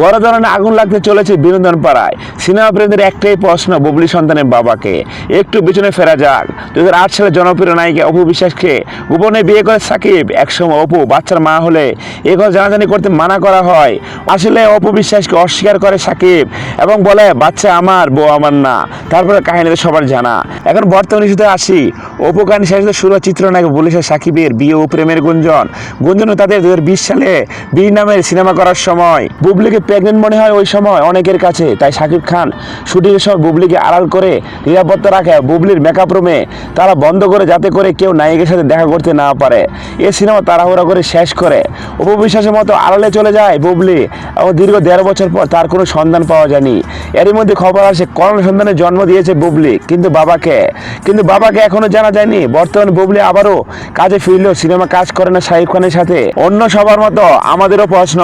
বড় ধরনের আগুন লাগতে চলেছে বিনোদন পাড়ায় সিনেমা প্রেমীদের একটাই প্রশ্ন বুবলি সন্তানের বাবাকে। একটু পিছনে ফেরা যাক। দু হাজার আট সালে জনপ্রিয় নায়িকা অপু বিশ্বাসকে গোপনে বিয়ে করে সাকিব। একসময় অপু বাচ্চার মা হলে এ কথা জানাজানি করতে মানা করা হয়। আসলে অপু বিশ্বাসকে অস্বীকার করে সাকিব এবং বলে, বাচ্চা আমার, বউ আমার না। তারপরে কাহিনীতে সবার জানা। এখন বর্তমানে শুধু আসি অপু কাহিনী শেষ শুরু চিত্রনায়ক বলেছে সাকিবের বিয়ে ও প্রেমের গুঞ্জন। গুঞ্জন তাদের দু হাজার বিশ সালে বীর নামের সিনেমা করার সময় বুবলিকে প্রেগনেন্ট মনে হয় ওই সময় অনেকের কাছে। তাই শাকিব খান শুটিংয়ের সময় বুবলিকে আড়াল করে নিরাপত্তা রাখে বুবলির মেকআপ রুমে তারা বন্ধ করে যাতে করে কেউ নায়িকের সাথে দেখা করতে না পারে। এ সিনেমা তাড়াহুড়া করে শেষ করে। অপবিশ্বাসের মতো আড়ালে চলে যায় বুবলি। এবং দীর্ঘ দেড় বছর পর তার কোনো সন্ধান পাওয়া যায়নি। এরই মধ্যে খবর আসে, করোনা সন্তানের জন্ম দিয়েছে বুবলি, কিন্তু বাবাকে। কিন্তু বাবাকে এখনও জানা যায়নি। বর্তমানে বুবলি আবারও কাজে ফিরলেও সিনেমা কাজ করে না শাহিব খানের সাথে। অন্য সবার মতো আমাদেরও প্রশ্ন,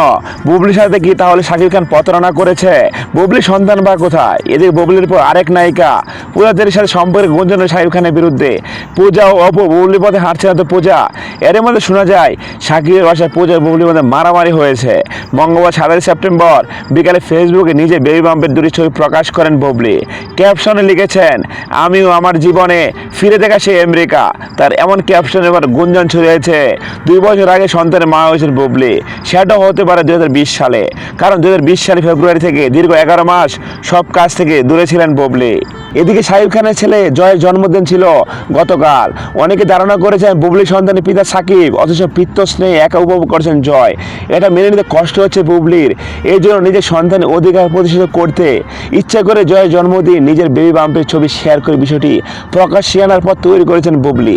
বুবলির সাথে কি তাহলে শাকিব খান প্রতারণা করেছে? বুবলি সন্তান বা কোথায়? এদের বুবলির পর আরেক নায়িকা পূজাদের সাথে সম্পর্কে গুঞ্জন শাহিব খানের বিরুদ্ধে। পূজা ও অপু বুবলির পথে হাঁটছে না তো পূজা। এর মধ্যে শোনা যায়, শাকিবের বাসায় পূজা ও বুবলির মধ্যে মারামারি হয়েছে। মঙ্গলবার সাতাশ সেপ্টেম্বর। বিকালে ফেসবুকে নিজে বেবি বাম্পের দুটি ছবি প্রকাশ করেন বুবলি। ক্যাপশনে লিখেছেন, আমিও আমার জীবনে ফিরে দেখা সেই আমেরিকা। তার এমন ক্যাপশন এবার গুঞ্জন ছড়িয়েছে। দুই বছর আগে সন্তানের মা হয়েছেন বুবলি। সেটাও হতে পারে দুই হাজার বিশ সালে, কারণ দু সালে ফেব্রুয়ারি থেকে দীর্ঘ এগারো মাস সব কাজ থেকে দূরে ছিলেন বুবলি। এদিকে শাহিব খানের ছেলে জয়ের জন্মদিন ছিল গতকাল। অনেকে ধারণা করেছেন বুবলি সন্তানের পিতা সাকিব, অথচ পিত্ত স্নেহে একা উপভোগ করছেন জয়। এটা মেনে নিতে কষ্ট হচ্ছে বুবলির এই জন্য নিজের সন্তানের অধিকার প্রতিষ্ঠিত করতে ইচ্ছা করে জয়ের জন্মদিন নিজের বেবি বাম্পের ছবি শেয়ার করে বিষয়টি প্রকাশ্যে আনার পর তৈরি করেছেন বুবলি।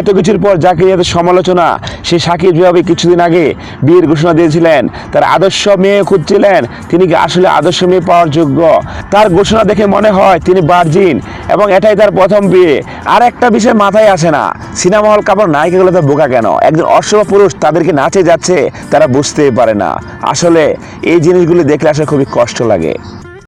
এত কিছুর পর যাকে এত সমালোচনা, সে সাকিব যেভাবে কিছুদিন আগে বিয়ের ঘোষণা দিয়েছিলেন, তার আদর্শ মেয়ে খুঁজছিলেন, তিনি কি আসলে আদর্শ মেয়ে পাওয়ার যোগ্য? তার ঘোষণা দেখে মনে হয় তিনি বার্জিন এবং এটাই তার প্রথম বিয়ে। আর একটা বিষয় মাথায় আসে না, সিনেমা হল কাপড় নায়িকাগুলো তো বোকা কেন? একজন অশ্ব পুরুষ তাদেরকে নাচে যাচ্ছে, তারা বুঝতেই পারে না। আসলে এই জিনিসগুলি দেখলে আসলে খুবই কষ্ট লাগে।